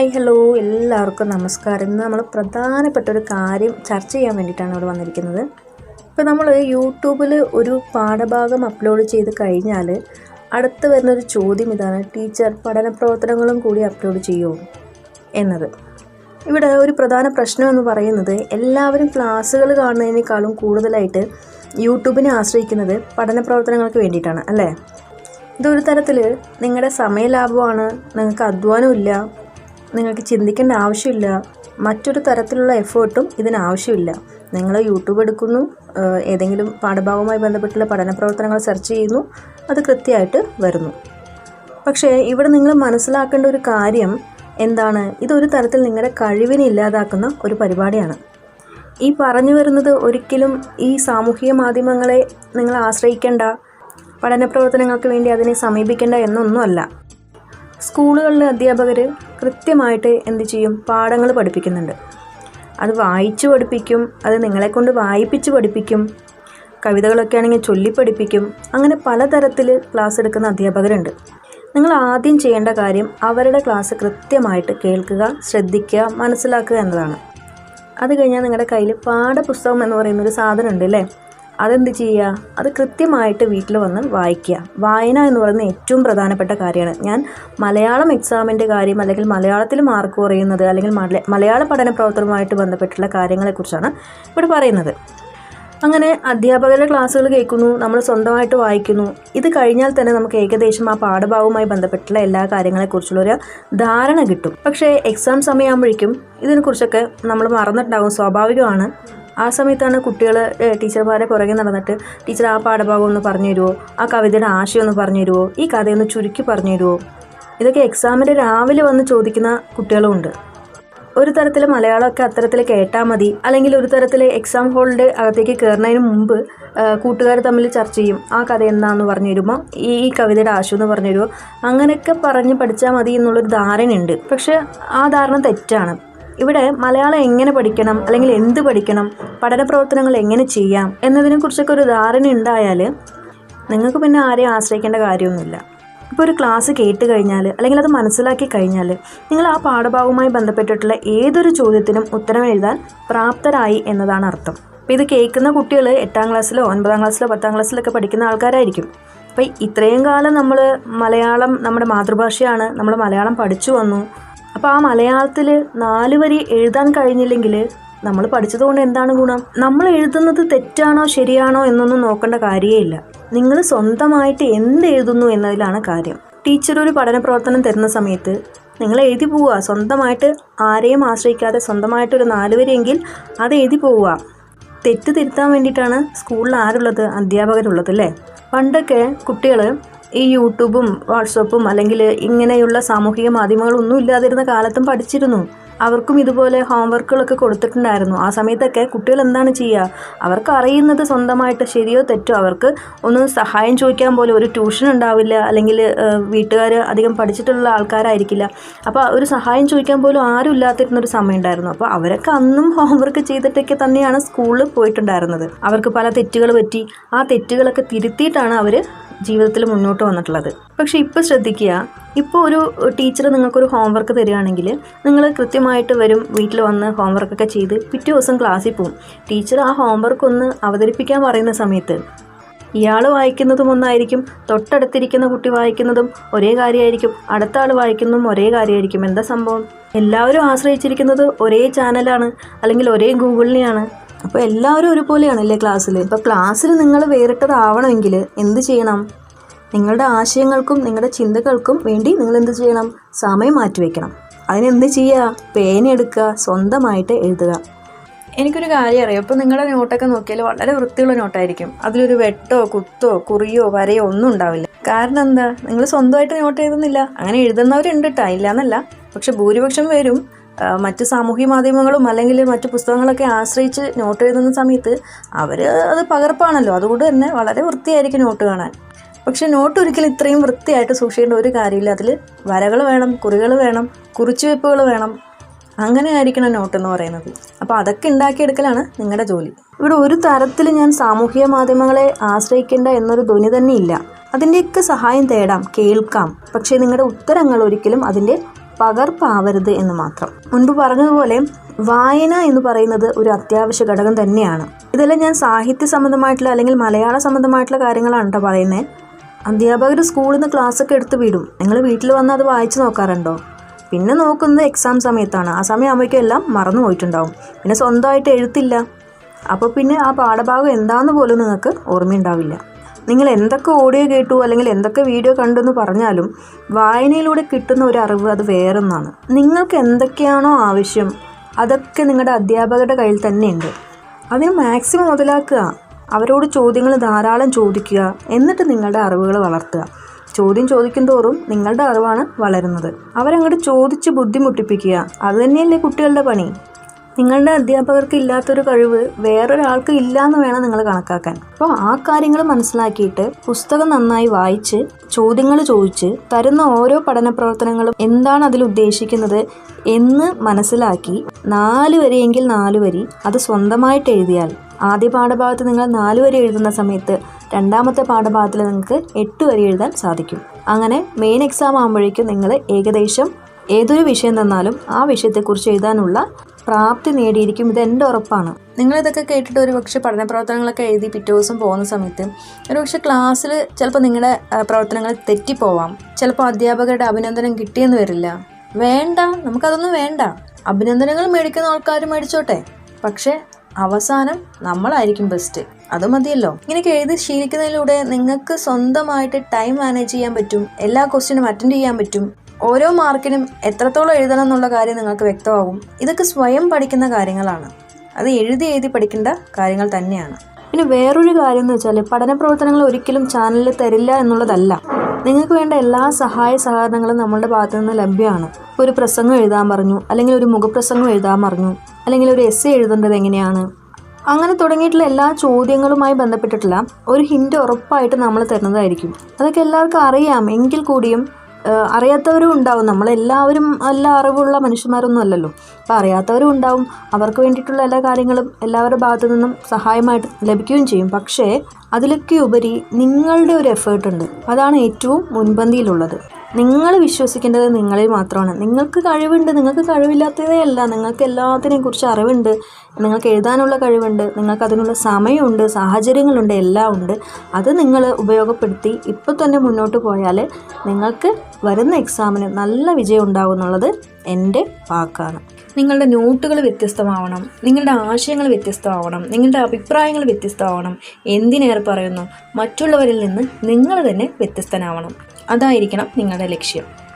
Hi hello. എല്ലാവർക്കും നമസ്കാരം. ഇന്ന് നമ്മൾ പ്രധാനപ്പെട്ട ഒരു കാര്യം ചർച്ച ചെയ്യാൻ വേണ്ടിയിട്ടാണ് ഇവിടെ വന്നിരിക്കുന്നത്. ഇപ്പോൾ നമ്മൾ യൂട്യൂബിൽ ഒരു പാഠഭാഗം അപ്ലോഡ് ചെയ്ത് കഴിഞ്ഞാൽ അടുത്ത് വരുന്നൊരു ചോദ്യം ഇതാണ് ടീച്ചർ പഠന പ്രവർത്തനങ്ങളും കൂടി അപ്ലോഡ് ചെയ്യുമോ എന്നത്. ഇവിടെ ഒരു പ്രധാന പ്രശ്നം എന്ന് പറയുന്നത് എല്ലാവരും ക്ലാസ്സുകൾ കാണുന്നതിനേക്കാളും കൂടുതലായിട്ട് യൂട്യൂബിനെ ആശ്രയിക്കുന്നത് പഠന പ്രവർത്തനങ്ങൾക്ക് വേണ്ടിയിട്ടാണ് അല്ലേ? ഇതൊരു തരത്തിൽ നിങ്ങളുടെ സമയലാഭമാണ് നിങ്ങൾക്ക് അധ്വാനമില്ല നിങ്ങൾക്ക് ചിന്തിക്കേണ്ട ആവശ്യമില്ല. മറ്റൊരു തരത്തിലുള്ള എഫേർട്ടും ഇതിനാവശ്യമില്ല നിങ്ങൾ യൂട്യൂബ് എടുക്കുന്നു ഏതെങ്കിലും പാഠഭാഗവുമായി ബന്ധപ്പെട്ടുള്ള പഠന പ്രവർത്തനങ്ങൾ സെർച്ച് ചെയ്യുന്നു അത് കൃത്യമായിട്ട് വരുന്നു. പക്ഷേ ഇവിടെ നിങ്ങൾ മനസ്സിലാക്കേണ്ട ഒരു കാര്യം എന്താണ്? ഇതൊരു തരത്തിൽ നിങ്ങളുടെ കഴിവിനെ ഇല്ലാതാക്കുന്ന ഒരു പരിപാടിയാണ്. ഈ പറഞ്ഞു വരുന്നത് ഒരിക്കലും ഈ സാമൂഹിക മാധ്യമങ്ങളെ നിങ്ങൾ ആശ്രയിക്കേണ്ട പഠന പ്രവർത്തനങ്ങൾക്ക് വേണ്ടി അതിനെ സമീപിക്കേണ്ട എന്നൊന്നുമല്ല. സ്കൂളുകളിലെ അധ്യാപകർ കൃത്യമായിട്ട് എന്ത് ചെയ്യും? പാഠങ്ങൾ പഠിപ്പിക്കുന്നുണ്ട്. അത് വായിച്ചു പഠിപ്പിക്കും അത് നിങ്ങളെ കൊണ്ട് വായിപ്പിച്ച് പഠിപ്പിക്കും കവിതകളൊക്കെ ആണെങ്കിൽ ചൊല്ലി പഠിപ്പിക്കും അങ്ങനെ പലതരത്തിൽ ക്ലാസ് എടുക്കുന്ന അധ്യാപകരുണ്ട്. നിങ്ങൾ ആദ്യം ചെയ്യേണ്ട കാര്യം അവരുടെ ക്ലാസ് കൃത്യമായിട്ട് കേൾക്കുക ശ്രദ്ധിക്കുക മനസ്സിലാക്കുക എന്നതാണ്. അത് കഴിഞ്ഞാൽ നിങ്ങളുടെ കയ്യിൽ പാഠപുസ്തകം എന്ന് പറയുന്ന ഒരു സാധനം ഉണ്ട് അല്ലേ? അതെന്ത് ചെയ്യുക? അത് കൃത്യമായിട്ട് വീട്ടിൽ വന്ന് വായിക്കുക. വായന എന്ന് പറയുന്നത് ഏറ്റവും പ്രധാനപ്പെട്ട കാര്യമാണ്. ഞാൻ മലയാളം എക്സാമിന്റെ കാര്യം അല്ലെങ്കിൽ മലയാളത്തിൽ മാർക്ക് കുറയുന്നത് അല്ലെങ്കിൽ മല മലയാള പഠന പ്രവർത്തനവുമായിട്ട് ബന്ധപ്പെട്ടുള്ള കാര്യങ്ങളെക്കുറിച്ചാണ് ഇവിടെ പറയുന്നത്. അങ്ങനെ അധ്യാപകരുടെ ക്ലാസ്സുകൾ കേൾക്കുന്നു നമ്മൾ സ്വന്തമായിട്ട് വായിക്കുന്നു. ഇത് കഴിഞ്ഞാൽ തന്നെ നമുക്ക് ഏകദേശം ആ പാഠഭാഗവുമായി ബന്ധപ്പെട്ടുള്ള എല്ലാ കാര്യങ്ങളെക്കുറിച്ചുള്ള ഒരു ധാരണ കിട്ടും. പക്ഷേ എക്സാം സമയമാകുമ്പോഴേക്കും ഇതിനെക്കുറിച്ചൊക്കെ നമ്മൾ മറന്നിട്ടുണ്ടാകും. സ്വാഭാവികമാണ്. ആ സമയത്താണ് കുട്ടികൾ ടീച്ചർമാരെ പുറകെ നടന്നിട്ട് ടീച്ചർ ആ പാഠഭാഗം ഒന്ന് പറഞ്ഞു തരുമോ ആ കവിതയുടെ ആശയം ഒന്ന് പറഞ്ഞു തരുമോ ഈ കഥയൊന്ന് ചുരുക്കി പറഞ്ഞു തരുമോ ഇതൊക്കെ എക്സാമിന്റെ രാവിലെ വന്ന് ചോദിക്കുന്ന കുട്ടികളുമുണ്ട് ഒരു തരത്തിൽ മലയാളമൊക്കെ അത്തരത്തിൽ കേട്ടാൽ മതി. അല്ലെങ്കിൽ ഒരു തരത്തിൽ എക്സാം ഹോളിന്റെ അകത്തേക്ക് കയറുന്നതിന് മുമ്പ് കൂട്ടുകാർ തമ്മിൽ ചർച്ച ചെയ്യും ആ കഥ എന്താണെന്ന് പറഞ്ഞു തരുമ്പോൾ ഈ ഈ കവിതയുടെ ആശയം എന്ന് പറഞ്ഞു തരുമോ? അങ്ങനെയൊക്കെ പറഞ്ഞ് പഠിച്ചാൽ മതി എന്നുള്ളൊരു ധാരണയുണ്ട്. പക്ഷേ ആ ധാരണ തെറ്റാണ്. ഇവിടെ മലയാളം എങ്ങനെ പഠിക്കണം? അല്ലെങ്കിൽ എന്ത് പഠിക്കണം? പഠന പ്രവർത്തനങ്ങൾ എങ്ങനെ ചെയ്യാം? എന്നതിനെക്കുറിച്ചൊക്കെ ഒരു ധാരണ ഉണ്ടായാൽ നിങ്ങൾക്ക് പിന്നെ ആരെയും ആശ്രയിക്കേണ്ട കാര്യമൊന്നുമില്ല. ഇപ്പോൾ ഒരു ക്ലാസ് കേട്ട് കഴിഞ്ഞാൽ അല്ലെങ്കിൽ അത് മനസ്സിലാക്കി കഴിഞ്ഞാൽ നിങ്ങൾ ആ പാഠഭാഗവുമായി ബന്ധപ്പെട്ടിട്ടുള്ള ഏതൊരു ചോദ്യത്തിനും ഉത്തരം എഴുതാൻ പ്രാപ്തരായി എന്നതാണ് അർത്ഥം. അപ്പോൾ ഇത് കേൾക്കുന്ന കുട്ടികൾ എട്ടാം ക്ലാസ്സിലോ ഒൻപതാം ക്ലാസ്സിലോ പത്താം ക്ലാസ്സിലൊക്കെ പഠിക്കുന്ന ആൾക്കാരായിരിക്കും. അപ്പോൾ ഇത്രയും കാലം നമ്മൾ മലയാളം നമ്മുടെ മാതൃഭാഷയാണ് നമ്മൾ മലയാളം പഠിച്ചു വന്നു. അപ്പോൾ ആ മലയാളത്തിൽ നാല് വരി എഴുതാൻ കഴിഞ്ഞില്ലെങ്കിൽ നമ്മൾ പഠിച്ചതുകൊണ്ട് എന്താണ് ഗുണം? നമ്മൾ എഴുതുന്നത് തെറ്റാണോ ശരിയാണോ എന്നൊന്നും നോക്കേണ്ട കാര്യമില്ല നിങ്ങൾ സ്വന്തമായിട്ട് എന്ത് എഴുതുന്നു എന്നതിലാണ് കാര്യം. ടീച്ചർ ഒരു പഠന പ്രവർത്തനം തരുന്ന സമയത്ത് നിങ്ങൾ എഴുതി പോവുക. സ്വന്തമായിട്ട് ആരെയും ആശ്രയിക്കാതെ സ്വന്തമായിട്ടൊരു നാല് വരെയെങ്കിൽ അത് എഴുതി പോവുക. തെറ്റ് തിരുത്താൻ വേണ്ടിയിട്ടാണ് സ്കൂളിൽ ആരുള്ളത്? അധ്യാപകരുള്ളത് അല്ലേ? പണ്ടൊക്കെ കുട്ടികൾ ഈ യൂട്യൂബും വാട്സപ്പും അല്ലെങ്കിൽ ഇങ്ങനെയുള്ള സാമൂഹിക മാധ്യമങ്ങളൊന്നും ഇല്ലാതിരുന്ന കാലത്തും പഠിച്ചിരുന്നു. അവർക്കും ഇതുപോലെ ഹോംവർക്കുകളൊക്കെ കൊടുത്തിട്ടുണ്ടായിരുന്നു. ആ സമയത്തൊക്കെ കുട്ടികൾ എന്താണ് ചെയ്യുക? അവർക്ക് അറിയുന്നത് സ്വന്തമായിട്ട് ശരിയോ തെറ്റോ അവർക്ക് ഒന്ന് സഹായം ചോദിക്കാൻ പോലും ഒരു ട്യൂഷൻ ഉണ്ടാവില്ല. അല്ലെങ്കിൽ വീട്ടുകാർ അധികം പഠിച്ചിട്ടുള്ള ആൾക്കാരായിരിക്കില്ല. അപ്പോൾ ഒരു സഹായം ചോദിക്കാൻ പോലും ആരും ഇല്ലാത്തിരുന്നൊരു സമയം ഉണ്ടായിരുന്നു. അപ്പോൾ അവരൊക്കെ അന്നും ഹോംവർക്ക് ചെയ്തിട്ടൊക്കെ തന്നെയാണ് സ്കൂളിൽ പോയിട്ടുണ്ടായിരുന്നത്. അവർക്ക് പല തെറ്റുകൾ പറ്റി. ആ തെറ്റുകളൊക്കെ തിരുത്തിയിട്ടാണ് അവർ ജീവിതത്തിൽ മുന്നോട്ട് വന്നിട്ടുള്ളത്. പക്ഷേ ഇപ്പോൾ ശ്രദ്ധിക്കുക ഇപ്പോൾ ഒരു ടീച്ചർ നിങ്ങൾക്കൊരു ഹോംവർക്ക് തരികയാണെങ്കിൽ നിങ്ങൾ കൃത്യമായിട്ട് വരും വീട്ടിൽ വന്ന് ഹോംവർക്കൊക്കെ ചെയ്ത് പിറ്റേ ദിവസം ക്ലാസ്സിൽ പോവും. ടീച്ചർ ആ ഹോംവർക്ക് ഒന്ന് അവതരിപ്പിക്കാൻ പറയുന്ന സമയത്ത് ഇയാൾ വായിക്കുന്നതും ഒന്നായിരിക്കും തൊട്ടടുത്തിരിക്കുന്ന കുട്ടി വായിക്കുന്നതും ഒരേ കാര്യമായിരിക്കും അടുത്ത ആൾ വായിക്കുന്നതും ഒരേ കാര്യമായിരിക്കും. എന്താ സംഭവം? എല്ലാവരും ആശ്രയിച്ചിരിക്കുന്നത് ഒരേ ചാനലാണ് അല്ലെങ്കിൽ ഒരേ ഗൂഗിളിനെയാണ്. അപ്പോൾ എല്ലാവരും ഒരുപോലെയാണല്ലേ ക്ലാസ്സിൽ ഇപ്പോൾ ക്ലാസ്സിൽ നിങ്ങൾ വേറിട്ടതാവണമെങ്കിൽ എന്ത് ചെയ്യണം? നിങ്ങളുടെ ആശയങ്ങൾക്കും നിങ്ങളുടെ ചിന്തകൾക്കും വേണ്ടി നിങ്ങൾ എന്ത് ചെയ്യണം? സമയം മാറ്റിവെക്കണം അതിനെന്ത് ചെയ്യുക? പേന എടുക്കുക സ്വന്തമായിട്ട് എഴുതുക. എനിക്കൊരു കാര്യം അറിയാം. ഇപ്പോൾ നിങ്ങളുടെ നോട്ടൊക്കെ നോക്കിയാൽ വളരെ വൃത്തിയുള്ള നോട്ടായിരിക്കും. അതിലൊരു വെട്ടോ കുത്തോ കുറിയോ വരയോ ഒന്നും ഉണ്ടാവില്ല. കാരണം എന്താ? നിങ്ങൾ സ്വന്തമായിട്ട് നോട്ട് എഴുതുന്നില്ല. അങ്ങനെ എഴുതുന്നവരുണ്ട് കേട്ടോ ഇല്ല എന്നല്ല പക്ഷെ ഭൂരിപക്ഷം പേരും മറ്റ് സാമൂഹ്യ മാധ്യമങ്ങളും അല്ലെങ്കിൽ മറ്റ് പുസ്തകങ്ങളൊക്കെ ആശ്രയിച്ച് നോട്ട് എഴുതുന്ന സമയത്ത് അവർ അത് പകർപ്പാണല്ലോ. അതുകൊണ്ട് തന്നെ വളരെ വൃത്തിയായിരിക്കും നോട്ട് കാണാൻ. പക്ഷെ നോട്ട് ഒരിക്കലും ഇത്രയും വൃത്തിയായിട്ട് സൂക്ഷിക്കേണ്ട ഒരു കാര്യമില്ല. അതിൽ വരകൾ വേണം കുറികൾ വേണം കുറിച്ചുവെപ്പുകൾ വേണം. അങ്ങനെ ആയിരിക്കണം നോട്ട് എന്ന് പറയുന്നത്. അപ്പോൾ അതൊക്കെ ഉണ്ടാക്കിയെടുക്കലാണ് നിങ്ങളുടെ ജോലി. ഇവിടെ ഒരു തരത്തിൽ ഞാൻ സാമൂഹിക മാധ്യമങ്ങളെ ആശ്രയിക്കേണ്ട എന്നൊരു ധ്വനി തന്നെ ഇല്ല. അതിന്റെയൊക്കെ സഹായം തേടാം കേൾക്കാം. പക്ഷേ നിങ്ങളുടെ ഉത്തരങ്ങൾ ഒരിക്കലും അതിന്റെ പകർപ്പാവരുത് എന്ന് മാത്രം. മുൻപ് പറഞ്ഞതുപോലെ വായന എന്ന് പറയുന്നത് ഒരു അത്യാവശ്യ ഘടകം തന്നെയാണ്. ഇതെല്ലാം ഞാൻ സാഹിത്യ സംബന്ധമായിട്ടുള്ള അല്ലെങ്കിൽ മലയാള സംബന്ധമായിട്ടുള്ള കാര്യങ്ങളാണ് കേട്ടോ പറയുന്നത്. അധ്യാപകർ സ്കൂളിൽ നിന്ന് ക്ലാസ്സൊക്കെ എടുത്ത് വിടും. നിങ്ങൾ വീട്ടിൽ വന്ന് അത് വായിച്ച് നോക്കാറുണ്ടോ? പിന്നെ നോക്കുന്നത് എക്സാം സമയത്താണ്. ആ സമയമാകുമ്പോഴേക്കും എല്ലാം മറന്നു പോയിട്ടുണ്ടാവും. പിന്നെ സ്വന്തമായിട്ട് എഴുത്തില്ല. അപ്പോൾ പിന്നെ ആ പാഠഭാഗം എന്താണെന്ന് പോലും നിങ്ങൾക്ക് ഓർമ്മയുണ്ടാവില്ല. നിങ്ങൾ എന്തൊക്കെ ഓഡിയോ കേട്ടു അല്ലെങ്കിൽ എന്തൊക്കെ വീഡിയോ കണ്ടു എന്ന് പറഞ്ഞാലും വായനയിലൂടെ കിട്ടുന്ന ഒരു അറിവ് അത് വേറൊന്നാണ്. നിങ്ങൾക്ക് എന്തൊക്കെയാണോ ആവശ്യം അതൊക്കെ നിങ്ങളുടെ അധ്യാപകരുടെ കയ്യിൽ തന്നെയുണ്ട്. അതിന് മാക്സിമം മുതലാക്കുക. അവരോട് ചോദ്യങ്ങൾ ധാരാളം ചോദിക്കുക. എന്നിട്ട് നിങ്ങളുടെ അറിവുകൾ വളർത്തുക. ചോദ്യം ചോദിക്കും തോറും നിങ്ങളുടെ അറിവാണ് വളരുന്നത്. അവരങ്ങോട്ട് ചോദിച്ച് ബുദ്ധിമുട്ടിപ്പിക്കുക. അത് തന്നെയല്ലേ കുട്ടികളുടെ പണി. നിങ്ങളുടെ അധ്യാപകർക്ക് ഇല്ലാത്തൊരു കഴിവ് വേറൊരാൾക്ക് ഇല്ല എന്ന് വേണം നിങ്ങൾ കണക്കാക്കാൻ. അപ്പോൾ ആ കാര്യങ്ങൾ മനസ്സിലാക്കിയിട്ട് പുസ്തകം നന്നായി വായിച്ച് ചോദ്യങ്ങൾ ചോദിച്ച് തരുന്ന ഓരോ പഠന പ്രവർത്തനങ്ങളും എന്താണ് അതിൽ ഉദ്ദേശിക്കുന്നത് എന്ന് മനസ്സിലാക്കി നാല് വരിയെങ്കിൽ നാല് വരി അത് സ്വന്തമായിട്ട് എഴുതിയാൽ. ആദ്യ പാഠഭാഗത്ത് നിങ്ങൾ നാല് വരി എഴുതുന്ന സമയത്ത് രണ്ടാമത്തെ പാഠഭാഗത്തിൽ നിങ്ങൾക്ക് എട്ട് വരി എഴുതാൻ സാധിക്കും. അങ്ങനെ മെയിൻ എക്സാം ആകുമ്പോഴേക്കും നിങ്ങൾ ഏകദേശം ഏതൊരു വിഷയം തന്നാലും ആ വിഷയത്തെക്കുറിച്ച് എഴുതാനുള്ള പ്രാപ്തി നേടിയിരിക്കും. ഇത് എന്റെ ഉറപ്പാണ്. നിങ്ങളിതൊക്കെ കേട്ടിട്ട് ഒരു പക്ഷേ പഠന പ്രവർത്തനങ്ങളൊക്കെ എഴുതി പിറ്റേ ദിവസം പോകുന്ന സമയത്ത് ഒരു പക്ഷേ ക്ലാസ്സിൽ ചിലപ്പോൾ നിങ്ങളുടെ പ്രവർത്തനങ്ങൾ തെറ്റിപ്പോവാം. ചിലപ്പോൾ അധ്യാപകരുടെ അഭിനന്ദനം കിട്ടിയെന്ന് വരില്ല. വേണ്ട. നമുക്കതൊന്നും വേണ്ട. അഭിനന്ദനങ്ങൾ മേടിക്കുന്ന ആൾക്കാർ മേടിച്ചോട്ടെ. പക്ഷേ അവസാനം നമ്മളായിരിക്കും ബെസ്റ്റ് അത് മതിയല്ലോ. ഇങ്ങനെയൊക്കെ എഴുതി ശീലിക്കുന്നതിലൂടെ നിങ്ങൾക്ക് സ്വന്തമായിട്ട് ടൈം മാനേജ് ചെയ്യാൻ പറ്റും. എല്ലാ ക്വസ്റ്റിനും അറ്റൻഡ് ചെയ്യാൻ പറ്റും. ഓരോ മാർക്കിനും എത്രത്തോളം എഴുതണം എന്നുള്ള കാര്യം നിങ്ങൾക്ക് വ്യക്തമാകും. ഇതൊക്കെ സ്വയം പഠിക്കുന്ന കാര്യങ്ങളാണ്. അത് എഴുതി എഴുതി പഠിക്കേണ്ട കാര്യങ്ങൾ തന്നെയാണ്. പിന്നെ വേറൊരു കാര്യം എന്ന് വെച്ചാൽ പഠന പ്രവർത്തനങ്ങൾ ഒരിക്കലും ചാനലിൽ തരില്ല എന്നുള്ളതല്ല. നിങ്ങൾക്ക് വേണ്ട എല്ലാ സഹായ സഹകരണങ്ങളും നമ്മളുടെ ഭാഗത്തു നിന്ന് ലഭ്യമാണ്. ഒരു പ്രസംഗം എഴുതാൻ പറഞ്ഞു അല്ലെങ്കിൽ ഒരു മുഖപ്രസംഗം എഴുതാൻ പറഞ്ഞു അല്ലെങ്കിൽ ഒരു എസ് എഴുതേണ്ടത് എങ്ങനെയാണ്? അങ്ങനെ തുടങ്ങിയിട്ടുള്ള എല്ലാ ചോദ്യങ്ങളുമായി ബന്ധപ്പെട്ടിട്ടുള്ള ഒരു ഹിന്റ് ഉറപ്പായിട്ട് നമ്മൾ തരുന്നതായിരിക്കും. അതൊക്കെ എല്ലാവർക്കും അറിയാം. എങ്കിൽ കൂടിയും അറിയാത്തവരും ഉണ്ടാവും. നമ്മളെല്ലാവരും എല്ലാ അറിവുള്ള മനുഷ്യന്മാരൊന്നും അല്ലല്ലോ. അപ്പോൾ അറിയാത്തവരും ഉണ്ടാവും. അവർക്ക് വേണ്ടിയിട്ടുള്ള എല്ലാ കാര്യങ്ങളും എല്ലാവരുടെ ഭാഗത്തു നിന്നും സഹായമായിട്ട് ലഭിക്കുകയും ചെയ്യും. പക്ഷേ അതിലൊക്കെ ഉപരി നിങ്ങളുടെ ഒരു എഫേർട്ട് ഉണ്ട്. അതാണ് ഏറ്റവും മുൻപന്തിയിലുള്ളത്. നിങ്ങൾ വിശ്വസിക്കേണ്ടത് നിങ്ങളിൽ മാത്രമാണ്. നിങ്ങൾക്ക് കഴിവുണ്ട് നിങ്ങൾക്ക് കഴിവില്ലാത്തതേ അല്ല. നിങ്ങൾക്ക് എല്ലാത്തിനെയും കുറിച്ച് അറിവുണ്ട് നിങ്ങൾക്ക് എഴുതാനുള്ള കഴിവുണ്ട് നിങ്ങൾക്ക് അതിനുള്ള സമയമുണ്ട് സാഹചര്യങ്ങളുണ്ട് എല്ലാം ഉണ്ട്. അത് നിങ്ങൾ ഉപയോഗപ്പെടുത്തി ഇപ്പോൾ തന്നെ മുന്നോട്ട് പോയാൽ നിങ്ങൾക്ക് വരുന്ന എക്സാമിന് നല്ല വിജയം ഉണ്ടാവും എന്നുള്ളത് എന്റെ വാക്കാണ്. നിങ്ങളുടെ നോട്ടുകൾ വ്യത്യസ്തമാവണം നിങ്ങളുടെ ആശയങ്ങൾ വ്യത്യസ്തമാവണം നിങ്ങളുടെ അഭിപ്രായങ്ങൾ വ്യത്യസ്തമാവണം. എന്തിനേറെ പറയുന്നു? മറ്റുള്ളവരിൽ നിന്ന് നിങ്ങൾ തന്നെ വ്യത്യസ്തനാവണം. അതായിരിക്കണം നിങ്ങളുടെ ലക്ഷ്യം.